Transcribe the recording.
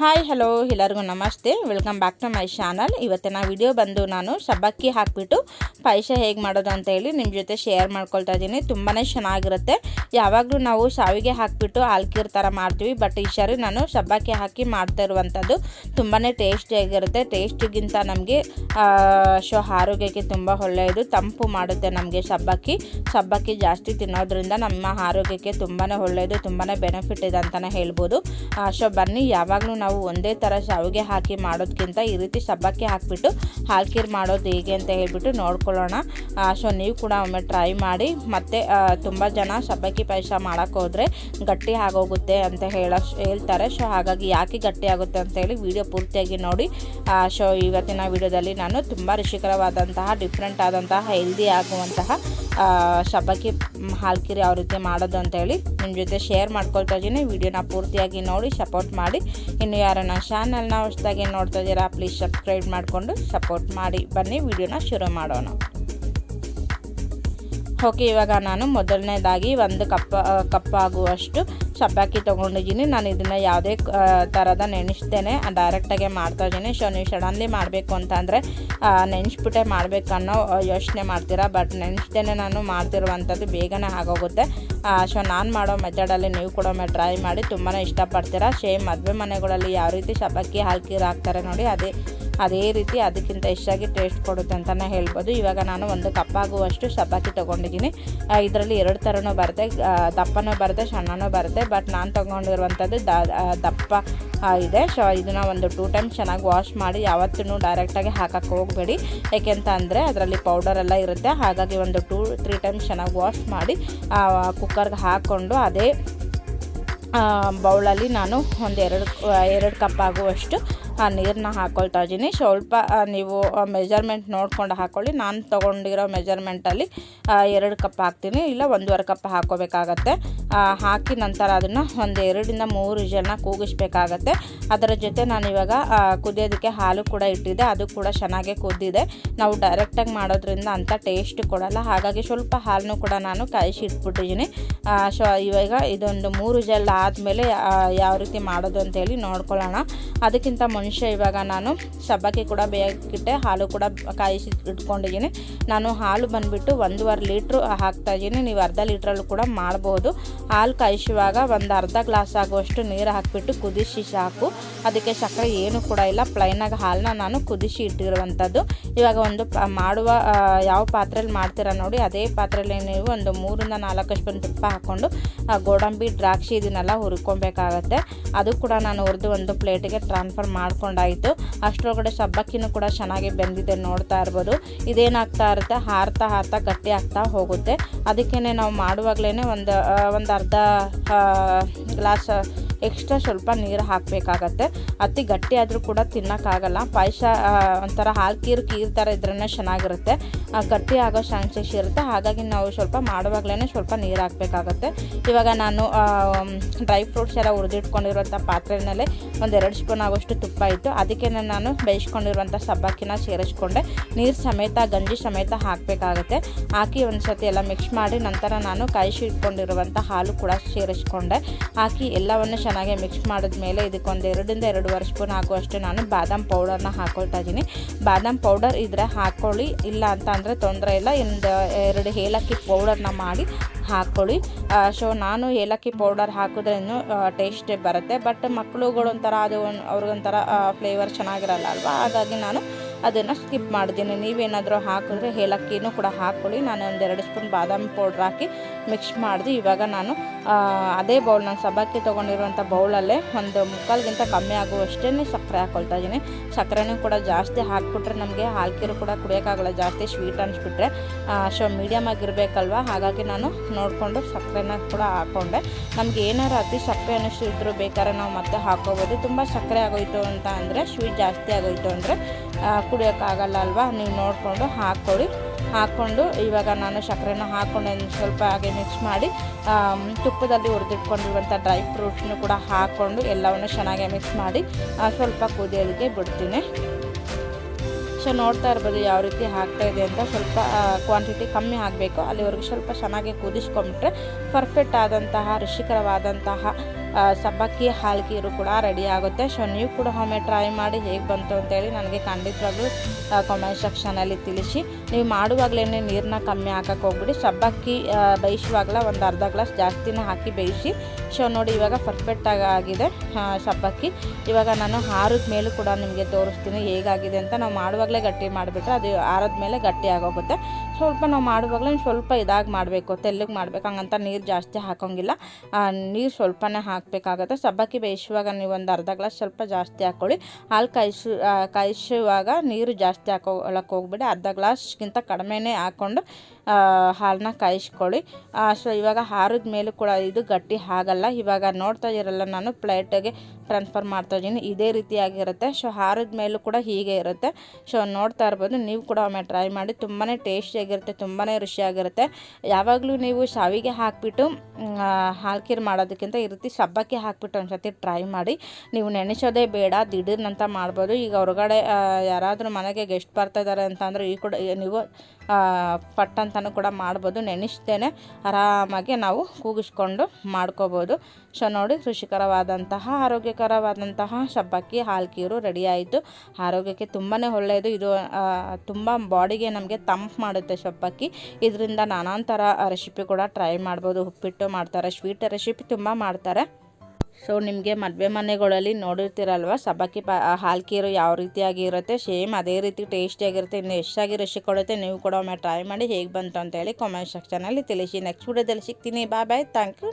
Hi hello ಎಲ್ಲರಿಗೂ ನಮಸ್ತೆ. Welcome back to my channel ಇವತ್ತಿನ ವಿಡಿಯೋ ಬಂದು ನಾನು ಸಬ್ಬಕ್ಕಿ ಹಾಕಿಬಿಟ್ಟು ಪಾಯಸ ಹೇಗೆ ಮಾಡೋದು ಅಂತ ಹೇಳಿ ನಿಮ್ಮ ಜೊತೆ ಶೇರ್ ಮಾಡ್ಕೊಳ್ತಾ ಇದ್ದೀನಿ ತುಂಬಾ ಚೆನ್ನಾಗಿರುತ್ತೆ. ಯಾವಾಗಲೂ ನಾವು ಶಾವಿಗೆ ಹಾಕಿಬಿಟ್ಟು ಆಲ್ಕೀರ್ ಥರ ಮಾಡ್ತೀವಿ. ಬಟ್ ಈ ಸರಿ ನಾನು ಸಬ್ಬಕ್ಕಿ ಹಾಕಿ ಮಾಡ್ತಾ ಇರುವಂಥದ್ದು ತುಂಬಾ ಟೇಸ್ಟಿಯಾಗಿರುತ್ತೆ ಟೇಸ್ಟಿಗಿಂತ ನಮಗೆ ಸೊ ಆರೋಗ್ಯಕ್ಕೆ ತುಂಬ ಒಳ್ಳೆಯದು. ತಂಪು ಮಾಡುತ್ತೆ ನಮಗೆ ಸಬ್ಬಕ್ಕಿ ಸಬ್ಬಕ್ಕಿ ಜಾಸ್ತಿ ತಿನ್ನೋದ್ರಿಂದ ನಮ್ಮ ಆರೋಗ್ಯಕ್ಕೆ ತುಂಬಾ ಒಳ್ಳೆಯದು ತುಂಬಾ ಬೆನಿಫಿಟ್ ಇದೆ ಅಂತಲೇ ಹೇಳ್ಬೋದು. ಸೊ ಬನ್ನಿ, ಯಾವಾಗಲೂ ನಾವು ಒಂದೇ ಥರ ಶಾವಿಗೆ ಹಾಕಿ ಮಾಡೋದಕ್ಕಿಂತ ಈ ರೀತಿ ಸಬ್ಬಕ್ಕಿ ಹಾಕಿಬಿಟ್ಟು ಹಾಲ್ಕೀರ್ ಮಾಡೋದು ಹೇಗೆ ಅಂತ ಹೇಳ್ಬಿಟ್ಟು ನೋಡ್ಕೊಳ್ಳೋಣ. ಸೊ ನೀವು ಕೂಡ ಒಮ್ಮೆ ಟ್ರೈ ಮಾಡಿ ಮತ್ತು ತುಂಬ ಜನ ಸಬ್ಬಕ್ಕಿ ಪಾಯಸ ಮಾಡೋಕ್ಕೆ ಹೋದರೆ ಗಟ್ಟಿ ಆಗೋಗುತ್ತೆ ಅಂತ ಹೇಳೋ ಹೇಳ್ತಾರೆ. ಸೊ ಹಾಗಾಗಿ ಯಾಕೆ ಗಟ್ಟಿ ಆಗುತ್ತೆ ಅಂತ ಹೇಳಿ ವಿಡಿಯೋ ಪೂರ್ತಿಯಾಗಿ ನೋಡಿ. ಸೊ ಇವತ್ತಿನ ವಿಡಿಯೋದಲ್ಲಿ ನಾನು ತುಂಬ ರುಚಿಕರವಾದಂತಹ ಡಿಫ್ರೆಂಟ್ ಆದಂತಹ ಹೆಲ್ದಿ ಆಗುವಂತಹ ಸಬ್ಬಕ್ಕಿ ಹಾಲ್ಕಿರಿ ಯಾವ ರೀತಿ ಮಾಡೋದು ಅಂತ ಹೇಳಿ ನಿಮ್ಮ ಜೊತೆ ಶೇರ್ ಮಾಡ್ಕೊಳ್ತಾ ಇದ್ದೀನಿ. ವಿಡಿಯೋನ ಪೂರ್ತಿಯಾಗಿ ನೋಡಿ ಸಪೋರ್ಟ್ ಮಾಡಿ. ಇನ್ನು ಯಾರನ್ನ ಚಾನಲ್ನ ಹೊಸದಾಗಿ ನೋಡ್ತಾ ಇದ್ದೀರಾ ಪ್ಲೀಸ್ ಸಬ್ಸ್ಕ್ರೈಬ್ ಮಾಡಿಕೊಂಡು ಸಪೋರ್ಟ್ ಮಾಡಿ. ಬನ್ನಿ, ವಿಡಿಯೋನ ಶುರು ಮಾಡೋಣ. ಓಕೆ ಇವಾಗ ನಾನು ಮೊದಲನೇದಾಗಿ ಒಂದು ಕಪ್ ಕಪ್ ಆಗುವಷ್ಟು ಸಬ್ಬಕ್ಕಿ ತೊಗೊಂಡಿದ್ದೀನಿ. ನಾನು ಇದನ್ನು ಯಾವುದೇ ಥರದ ನೆನೆಸ್ತೇನೆ ಡೈರೆಕ್ಟಾಗೆ ಮಾಡ್ತಾ ಇದ್ದೀನಿ. ಸೊ ನೀವು ಸಡನ್ಲಿ ಮಾಡಬೇಕು ಅಂತಂದರೆ ನೆನೆಸ್ಬಿಟ್ಟೆ ಮಾಡಬೇಕನ್ನೋ ಯೋಚನೆ ಮಾಡ್ತೀರಾ? ಬಟ್ ನೆನೆಸ್ತೇನೆ ನಾನು ಮಾಡ್ತಿರುವಂಥದ್ದು ಬೇಗನೆ ಆಗೋಗುತ್ತೆ. ಸೊ ನಾನು ಮಾಡೋ ಮೆಥಡಲ್ಲಿ ನೀವು ಕೂಡ ಟ್ರೈ ಮಾಡಿ ತುಂಬಾ ಇಷ್ಟಪಡ್ತೀರಾ? ಸೇಮ್ ಮದುವೆ ಮನೆಗಳಲ್ಲಿ ಯಾವ ರೀತಿ ಸಬ್ಬಕ್ಕಿ ಹಾಲ್ಕೀರು ಹಾಕ್ತಾರೆ ನೋಡಿ, ಅದೇ ಅದೇ ರೀತಿ ಅದಕ್ಕಿಂತ ಹೆಚ್ಚಾಗಿ ಟೇಸ್ಟ್ ಕೊಡುತ್ತೆ ಅಂತಲೇ ಹೇಳ್ಬೋದು. ಇವಾಗ ನಾನು ಒಂದು ಕಪ್ಪಾಗುವಷ್ಟು ಚಪಾತಿ ತೊಗೊಂಡಿದ್ದೀನಿ. ಇದರಲ್ಲಿ ಎರಡು ಥರನೂ ಬರುತ್ತೆ. ದಪ್ಪನೂ ಬರುತ್ತೆ, ಸಣ್ಣನೂ ಬರುತ್ತೆ. ಬಟ್ ನಾನು ತೊಗೊಂಡಿರುವಂಥದ್ದು ದಪ್ಪ ಇದೆ. ಸೊ ಇದನ್ನು ಒಂದು ಟೂ ಟೈಮ್ ಚೆನ್ನಾಗಿ ವಾಶ್ ಮಾಡಿ ಯಾವತ್ತೂ ಡೈರೆಕ್ಟಾಗಿ ಹಾಕಕ್ಕೆ ಹೋಗಬೇಡಿ. ಏಕೆಂತ ಅಂದರೆ ಅದರಲ್ಲಿ ಪೌಡರೆಲ್ಲ ಇರುತ್ತೆ. ಹಾಗಾಗಿ ಒಂದು ಟೂ ತ್ರೀ ಟೈಮ್ಸ್ ಚೆನ್ನಾಗಿ ವಾಶ್ ಮಾಡಿ ಕುಕ್ಕರ್ಗೆ ಹಾಕ್ಕೊಂಡು ಅದೇ ಬೌಲಲ್ಲಿ ನಾನು ಒಂದು ಎರಡು ಎರಡು ಕಪ್ ಆಗುವಷ್ಟು ಆ ನೀರನ್ನ ಹಾಕೊಳ್ತಾ ಇದ್ದೀನಿ. ಸ್ವಲ್ಪ ನೀವು ಮೆಜರ್ಮೆಂಟ್ ನೋಡ್ಕೊಂಡು ಹಾಕ್ಕೊಳ್ಳಿ ನಾನು ತೊಗೊಂಡಿರೋ ಮೆಜರ್ಮೆಂಟಲ್ಲಿ ಎರಡು ಕಪ್ ಹಾಕ್ತೀನಿ. ಇಲ್ಲ, ಒಂದೂವರೆ ಕಪ್ ಹಾಕ್ಕೋಬೇಕಾಗತ್ತೆ ಹಾಕಿ ನಂತರ ಅದನ್ನು ಒಂದು ಎರಡರಿಂದ ಮೂರು ವಿಷಲ್ನ ಕೂಗಿಸ್ಬೇಕಾಗತ್ತೆ. ಅದರ ಜೊತೆ ನಾನು ಇವಾಗ ಕುದಿಯೋದಕ್ಕೆ ಹಾಲು ಕೂಡ ಇಟ್ಟಿದ್ದೆ. ಅದು ಕೂಡ ಚೆನ್ನಾಗೇ ಕುದ್ದಿದೆ. ನಾವು ಡೈರೆಕ್ಟಾಗಿ ಮಾಡೋದ್ರಿಂದ ಅಂಥ ಟೇಸ್ಟ್ ಕೊಡಲ್ಲ. ಹಾಗಾಗಿ ಸ್ವಲ್ಪ ಹಾಲನ್ನು ಕೂಡ ನಾನು ಕಾಯಿಸಿ ಇಟ್ಬಿಟ್ಟಿದ್ದೀನಿ. ಸೊ ಇವಾಗ ಇದೊಂದು ಮೂರು ಜಲ್ ಆದಮೇಲೆ ಯಾವ ರೀತಿ ಮಾಡೋದು ಅಂತೇಳಿ ನೋಡ್ಕೊಳ್ಳೋಣ. ಅದಕ್ಕಿಂತ ಮುಂಚೆ ಇವಾಗ ನಾನು ಸಬ್ಬಕ್ಕಿ ಕೂಡ ಬೇಯಕ್ಕಿಟ್ಟೆ ಹಾಲು ಕೂಡ ಕಾಯಿಸಿ ಇಟ್ಕೊಂಡಿದ್ದೀನಿ. ನಾನು ಹಾಲು ಬಂದುಬಿಟ್ಟು ಒಂದೂವರೆ ಲೀಟ್ರು ಹಾಕ್ತಾಯಿದ್ದೀನಿ ನೀವು ಅರ್ಧ ಲೀಟ್ರಲ್ಲೂ ಕೂಡ ಮಾಡ್ಬೋದು. ಹಾಲು ಕಾಯಿಸುವಾಗ ಒಂದು ಅರ್ಧ ಗ್ಲಾಸ್ ಆಗುವಷ್ಟು ನೀರು ಹಾಕಿಬಿಟ್ಟು ಕುದಿಸಿ ಸಾಕು. ಅದಕ್ಕೆ ಸಕ್ಕರೆ ಏನು ಕೂಡ ಇಲ್ಲ. ಪ್ಲೈನಾಗಿ ಹಾಲನ್ನ ನಾನು ಕುದಿಸಿ ಇಟ್ಟಿರುವಂಥದ್ದು. ಇವಾಗ ಒಂದು ಮಾಡುವ ಯಾವ ಪಾತ್ರೆಯಲ್ಲಿ ಮಾಡ್ತೀರಾ ನೋಡಿ. ಅದೇ ಪಾತ್ರೆಯಲ್ಲಿ ನೀವು ಒಂದು ಮೂರಿಂದ ನಾಲ್ಕು ಸ್ಪೂನ್ ತುಪ್ಪ ಹಾಕ್ಕೊಂಡು ಗೋಡಂಬಿ, ದ್ರಾಕ್ಷಿ ಇದನ್ನೆಲ್ಲ ಹುರ್ಕೊಬೇಕಾಗತ್ತೆ. ಅದು ಕೂಡ ನಾನು ಹುರಿದು ಒಂದು ಪ್ಲೇಟಿಗೆ ಟ್ರಾನ್ಸ್ಫರ್ ಮಾಡ್ಕೊಂಡಾಯಿತು. ಅಷ್ಟರೊಳಗಡೆ ಸಬ್ಬಕ್ಕಿನೂ ಕೂಡ ಚೆನ್ನಾಗಿ ಬೆಂದಿದೆ ನೋಡ್ತಾ ಇರ್ಬೋದು. ಇದೇನಾಗ್ತಾ ಇರುತ್ತೆ? ಹಾರ್ತಾ ಹಾರ್ತಾ ಗಟ್ಟಿ ಆಗ್ತಾ ಹೋಗುತ್ತೆ. ಅದಕ್ಕೇ ನಾವು ಮಾಡುವಾಗಲೇ ಒಂದು ಒಂದು ಅರ್ಧ ಗ್ಲಾಸ್ ಎಕ್ಸ್ಟ್ರಾ ಸ್ವಲ್ಪ ನೀರು ಹಾಕಬೇಕಾಗತ್ತೆ. ಅತಿ ಗಟ್ಟಿ ಆದರೂ ಕೂಡ ತಿನ್ನೋಕ್ಕಾಗಲ್ಲ. ಪಾಯಸ ಒಂಥರ ಹಾಲು ಕೀರು ಕೀರ್ ಥರ ಇದ್ರೇ ಚೆನ್ನಾಗಿರುತ್ತೆ. ಗಟ್ಟಿ ಆಗೋ ಚಾನ್ಸಸ್ ಇರುತ್ತೆ. ಹಾಗಾಗಿ ನಾವು ಸ್ವಲ್ಪ ಮಾಡುವಾಗಲೇ ಸ್ವಲ್ಪ ನೀರು ಹಾಕಬೇಕಾಗತ್ತೆ. ಇವಾಗ ನಾನು ಡ್ರೈ ಫ್ರೂಟ್ಸ್ ಎಲ್ಲ ಹುರಿದಿಟ್ಕೊಂಡಿರುವಂಥ ಪಾತ್ರೆನಲ್ಲೇ ಒಂದೆರಡು ಸ್ಪೂನ್ ಆಗೋಷ್ಟು ತುಪ್ಪ ಇತ್ತು ಅದಕ್ಕೆ ನಾನು ಬೇಯಿಸ್ಕೊಂಡಿರುವಂಥ ಸಬ್ಬಕ್ಕಿನ ಸೇರಿಸ್ಕೊಂಡೆ. ನೀರು ಸಮೇತ, ಗಂಜಿ ಸಮೇತ ಹಾಕಬೇಕಾಗತ್ತೆ. ಹಾಕಿ ಒಂದು ಸತಿ ಎಲ್ಲ ಮಿಕ್ಸ್ ಮಾಡಿ ನಂತರ ನಾನು ಕಾಯಿಸಿ ಇಟ್ಕೊಂಡಿರುವಂಥ ಹಾಲು ಕೂಡ ಸೇರಿಸ್ಕೊಂಡೆ. ಹಾಕಿ ಎಲ್ಲವನ್ನು ಚೆನ್ನಾಗಿ ಮಿಕ್ಸ್ ಮಾಡಿದ್ಮೇಲೆ ಇದಕ್ಕೊಂದು ಎರಡರಿಂದ ಎರಡೂವರೆ ಸ್ಪೂನ್ ಹಾಕುವಷ್ಟು ನಾನು ಬಾದಾಮ್ ಪೌಡರ್ನ ಹಾಕೊಳ್ತಾ ಇದ್ದೀನಿ. ಬಾದಾಮ್ ಪೌಡರ್ ಇದ್ದರೆ ಹಾಕ್ಕೊಳ್ಳಿ ಇಲ್ಲ ಅಂತ ಅಂದರೆ ತೊಂದರೆ ಇಲ್ಲ. ಒಂದು ಎರಡು ಏಲಕ್ಕಿ ಪೌಡರ್ನ ಮಾಡಿ ಹಾಕ್ಕೊಳ್ಳಿ ಸೊ ನಾನು ಏಲಕ್ಕಿ ಪೌಡರ್ ಹಾಕಿದ್ರೂ ಟೇಸ್ಟ್ ಬರುತ್ತೆ. ಬಟ್ ಮಕ್ಕಳುಗಳೊಂಥರ ಅದು ಅವ್ರಿಗೊಂಥರ ಫ್ಲೇವರ್ ಚೆನ್ನಾಗಿರಲ್ಲ ಅಲ್ವಾ? ಹಾಗಾಗಿ ನಾನು ಅದನ್ನು ಸ್ಕಿಪ್ ಮಾಡಿದ್ದೀನಿ. ನೀವೇನಾದರೂ ಹಾಕಿದ್ರೆ ಏಲಕ್ಕಿನೂ ಕೂಡ ಹಾಕ್ಕೊಳ್ಳಿ. ನಾನು ಒಂದೆರಡು ಸ್ಪೂನ್ ಬಾದಾಮಿ ಪೌಡ್ರ್ ಹಾಕಿ ಮಿಕ್ಸ್ ಮಾಡಿದೆ. ಇವಾಗ ನಾನು ಅದೇ ಬೌಲ್ ನಾನು ಸಬ್ಬಕ್ಕಿ ತೊಗೊಂಡಿರುವಂಥ ಬೌಲಲ್ಲೇ ಒಂದು ಮುಕ್ಕಾಲ್ಗಿಂತ ಕಮ್ಮಿ ಆಗುವಷ್ಟೇ ಸಕ್ಕರೆ ಹಾಕ್ಕೊಳ್ತಾ ಇದ್ದೀನಿ. ಸಕ್ಕರೆನೂ ಕೂಡ ಜಾಸ್ತಿ ಹಾಕಿಬಿಟ್ರೆ ನಮಗೆ ಹಾಲ್ಕಿರು ಕೂಡ ಕುಡಿಯೋಕ್ಕಾಗಲ್ಲ. ಜಾಸ್ತಿ ಸ್ವೀಟ್ ಅನಿಸ್ಬಿಟ್ರೆ ಸೊ ಮೀಡಿಯಮ್ ಆಗಿರಬೇಕಲ್ವ? ಹಾಗಾಗಿ ನಾನು ನೋಡಿಕೊಂಡು ಸಕ್ಕರೆನ ಕೂಡ ಹಾಕ್ಕೊಂಡೆ ನಮ್ಗೆ ಏನಾರು ಅತಿ ಸಕ್ಕರೆ ಅನ್ನಿಸಿದ್ರು ಬೇಕಾದ್ರೆ ನಾವು ಮತ್ತೆ ಹಾಕ್ಕೋಬೋದು. ತುಂಬ ಸಕ್ಕರೆ ಆಗೋಯ್ತು ಅಂತ ಅಂದರೆ ಸ್ವೀಟ್ ಜಾಸ್ತಿ ಆಗೋಯ್ತು ಅಂದರೆ ಕುಡಿಯೋಕ್ಕಾಗಲ್ಲ ಅಲ್ವಾ ನೀವು ನೋಡಿಕೊಂಡು ಹಾಕ್ಕೊಡಿ ಹಾಕ್ಕೊಂಡು ಇವಾಗ ನಾನು ಸಕ್ಕರೆನ ಹಾಕ್ಕೊಂಡು ಸ್ವಲ್ಪ ಹಾಗೆ ಮಿಕ್ಸ್ ಮಾಡಿ ತುಪ್ಪದಲ್ಲಿ ಹುರಿದಿಟ್ಕೊಂಡಿರುವಂಥ ಡ್ರೈ ಫ್ರೂಟ್ಸ್ನು ಕೂಡ ಹಾಕ್ಕೊಂಡು ಎಲ್ಲವನ್ನು ಚೆನ್ನಾಗಿ ಮಿಕ್ಸ್ ಮಾಡಿ ಸ್ವಲ್ಪ ಕುದಿಯೋದಕ್ಕೆ ಬಿಡ್ತೀನಿ. ಸೊ ನೋಡ್ತಾ ಇರ್ಬೋದು ಯಾವ ರೀತಿ ಹಾಕ್ತಾ ಇದೆ ಅಂತ. ಸ್ವಲ್ಪ ಕ್ವಾಂಟಿಟಿ ಕಮ್ಮಿ ಆಗಬೇಕು ಅಲ್ಲಿವರೆಗೂ ಸ್ವಲ್ಪ ಚೆನ್ನಾಗಿ ಕುದಿಸ್ಕೊಂಬಿಟ್ರೆ ಪರ್ಫೆಕ್ಟ್ ಆದಂತಹ, ರುಚಿಕರವಾದಂತಹ ಸಬ್ಬಕ್ಕಿ ಹಾಲ್ಕೀರು ಕೂಡ ರೆಡಿ ಆಗುತ್ತೆ. ಸೊ ನೀವು ಕೂಡ ಒಮ್ಮೆ ಟ್ರೈ ಮಾಡಿ ಹೇಗೆ ಬಂತು ಅಂತೇಳಿ ನನಗೆ ಖಂಡಿತವಾಗ್ಲೂ ಕಾಮೆಂಟ್ ಸೆಕ್ಷನಲ್ಲಿ ತಿಳಿಸಿ. ನೀವು ಮಾಡುವಾಗಲೇ ನೀರನ್ನ ಕಮ್ಮಿ ಹಾಕಕ್ಕೆ ಹೋಗ್ಬಿಡಿ. ಸಬ್ಬಕ್ಕಿ ಬೇಯಿಸುವಾಗಲ ಒಂದು ಅರ್ಧ ಗ್ಲಾಸ್ ಜಾಸ್ತಿನೇ ಹಾಕಿ ಬೇಯಿಸಿ. ಸೊ ನೋಡಿ ಇವಾಗ ಪರ್ಫೆಕ್ಟಾಗಿ ಆಗಿದೆ ಸಬ್ಬಕ್ಕಿ. ಇವಾಗ ನಾನು ಹಾರದ ಮೇಲೂ ಕೂಡ ನಿಮಗೆ ತೋರಿಸ್ತೀನಿ ಹೇಗಾಗಿದೆ ಅಂತ. ನಾವು ಮಾಡುವಾಗಲೇ ಗಟ್ಟಿ ಮಾಡಿಬಿಟ್ರೆ ಅದು ಆರದ ಮೇಲೆ ಗಟ್ಟಿ ಆಗೋಗುತ್ತೆ. ಸ್ವಲ್ಪ ನಾವು ಮಾಡುವಾಗಲೇ ಸ್ವಲ್ಪ ಇದಾಗಿ ಮಾಡಬೇಕು ತೆಲ್ಲಗೆ ಮಾಡಬೇಕು, ಹಂಗಂತ ನೀರು ಜಾಸ್ತಿ ಹಾಕೋಂಗಿಲ್ಲ. ನೀರು ಸ್ವಲ್ಪನೇ ಹಾಕಬೇಕಾಗತ್ತೆ. ಸಬ್ಬಕ್ಕಿ ಬೇಯಿಸುವಾಗ ನೀವು ಒಂದು ಅರ್ಧ ಗ್ಲಾಸ್ ಸ್ವಲ್ಪ ಜಾಸ್ತಿ ಹಾಕ್ಕೊಳ್ಳಿ ಹಾಲು ಕಾಯಿಸು ಕಾಯಿಸುವಾಗ ನೀರು ಜಾಸ್ತಿ ಹಾಕೊಳ್ಳೋಕೆ ಹೋಗ್ಬಿಡಿ. ಅರ್ಧ ಗ್ಲಾಸ್ಗಿಂತ ಕಡಿಮೆನೇ ಹಾಕ್ಕೊಂಡು ಹಾಲನ್ನ ಕಾಯಿಸ್ಕೊಳ್ಳಿ. ಸೊ, ಇವಾಗ ಹಾರದ ಮೇಲೂ ಕೂಡ ಇದು ಗಟ್ಟಿ ಆಗಲ್ಲ. ಇವಾಗ ನೋಡ್ತಾ ಇರಲ್ಲ ನಾನು, ಪ್ಲೇಟಿಗೆ ಟ್ರಾನ್ಸ್ಫರ್ ಮಾಡ್ತಾ ಇದ್ದೀನಿ. ಇದೇ ರೀತಿಯಾಗಿರುತ್ತೆ. ಸೊ, ಹಾರದ ಮೇಲೂ ಕೂಡ ಹೀಗೆ ಇರುತ್ತೆ. ಸೊ, ನೋಡ್ತಾ ಇರ್ಬೋದು. ನೀವು ಕೂಡ ಒಮ್ಮೆ ಟ್ರೈ ಮಾಡಿ. ತುಂಬಾ ಟೇಸ್ಟಿಯಾಗಿರುತ್ತೆ ತುಂಬಾ ರುಚಿಯಾಗಿರುತ್ತೆ ಯಾವಾಗಲೂ ನೀವು ಶಾವಿಗೆ ಹಾಕಿಬಿಟ್ಟು ಹಾಲ್ಕೀರ್ ಮಾಡೋದಕ್ಕಿಂತ ಈ ರೀತಿ ಸಬ್ಬಕ್ಕಿ ಹಾಕಿಬಿಟ್ಟು ಒಂದ್ಸತಿ ಟ್ರೈ ಮಾಡಿ. ನೀವು ನೆನೆಸೋದೇ ಬೇಡ ದಿಢೀರ್ನಂತ ಮಾಡ್ಬೋದು. ಈಗ ಹೊರಗಡೆ ಯಾರಾದರೂ ಮನೆಗೆ ಗೆಸ್ಟ್ ಬರ್ತಾ ಇದ್ದಾರೆ ಅಂತಂದರೆ ಈ ಕೂಡ ನೀವು ಪಟ್ ಅಂತಲೂ ಕೂಡ ಮಾಡ್ಬೋದು. ನೆನೆಸ್ದೇನೆ ಆರಾಮಾಗಿ ನಾವು ಕೂಗಿಸ್ಕೊಂಡು ಮಾಡ್ಕೋಬೋದು. ಸೊ, ನೋಡಿ, ರುಚಿಕರವಾದಂತಹ, ಆರೋಗ್ಯಕರವಾದಂತಹ ಸಬ್ಬಕ್ಕಿ ಹಾಲ್ಕಿಯರು ರೆಡಿ ಆಯಿತು. ಆರೋಗ್ಯಕ್ಕೆ ತುಂಬಾ ಒಳ್ಳೆಯದು ಇದು ತುಂಬ ಬಾಡಿಗೆ ನಮಗೆ ತಂಪು ಮಾಡುತ್ತೆ ಸಬ್ಬಕ್ಕಿ ಇದರಿಂದ ನಾನಾ ಥರ ರೆಸಿಪಿ ಕೂಡ ಟ್ರೈ ಮಾಡ್ಬೋದು. ಉಪ್ಪಿಟ್ಟು ಮಾಡ್ತಾರೆ. ಸ್ವೀಟ್ ರೆಸಿಪಿ ತುಂಬ ಮಾಡ್ತಾರೆ. ಸೊ ನಿಮಗೆ ಮದುವೆ ಮನೆಗಳಲ್ಲಿ ನೋಡಿರ್ತೀರಲ್ವ? ಸಬ್ಬಕ್ಕಿ ಪ ಹಾಲ್ಕೀರು ಯಾವ ರೀತಿಯಾಗಿ ಇರುತ್ತೆ? ಸೇಮ್ ಅದೇ ರೀತಿ ಟೇಸ್ಟಿಯಾಗಿರುತ್ತೆ ಇನ್ನು ಎಷ್ಟಾಗಿ ರುಚಿ ಕೊಡುತ್ತೆ ನೀವು ಕೂಡ ಒಮ್ಮೆ ಟ್ರೈ ಮಾಡಿ ಹೇಗೆ ಬಂತು ಅಂತೇಳಿ ಕಾಮೆಂಟ್ ಸೆಕ್ಷನಲ್ಲಿ ತಿಳಿಸಿ. ನೆಕ್ಸ್ಟ್ ವಿಡಿಯೋದಲ್ಲಿ ಸಿಗ್ತೀನಿ. ಬಾಯ್ ಬಾಯ್ ಥ್ಯಾಂಕ್ ಯು